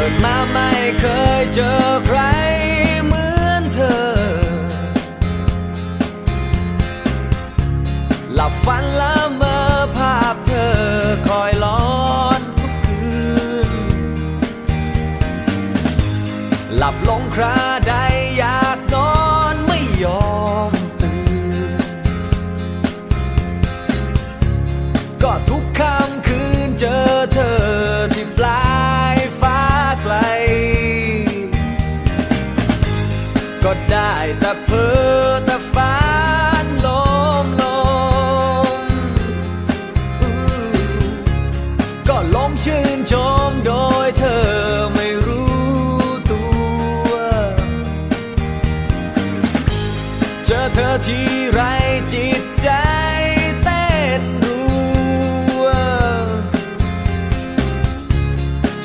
กิดมาไม่เคยเจอใครเหมือนเธอ หลับฝันละเมอภาพเธอคอยล้อนทุกคืน หลับลงคราใดยา ก็ได้แต่เพ้อแต่ฝันลมลมก็ลมชื่นชมโดยเธอไม่รู้ตัว เจอเธอที่ไรจิตใจเต้นรัว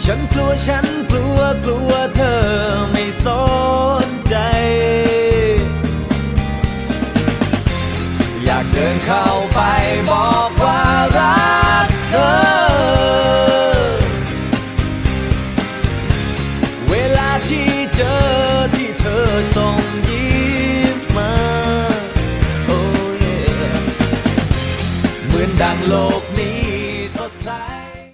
ฉันกลัวฉันกลัวกลัวเธอ ดินเข้าไปบอกว่ารักเธอ เวลาที่เจอที่เธอส่งยิ้มมา โอ้ยเหมือนดังโลกนี้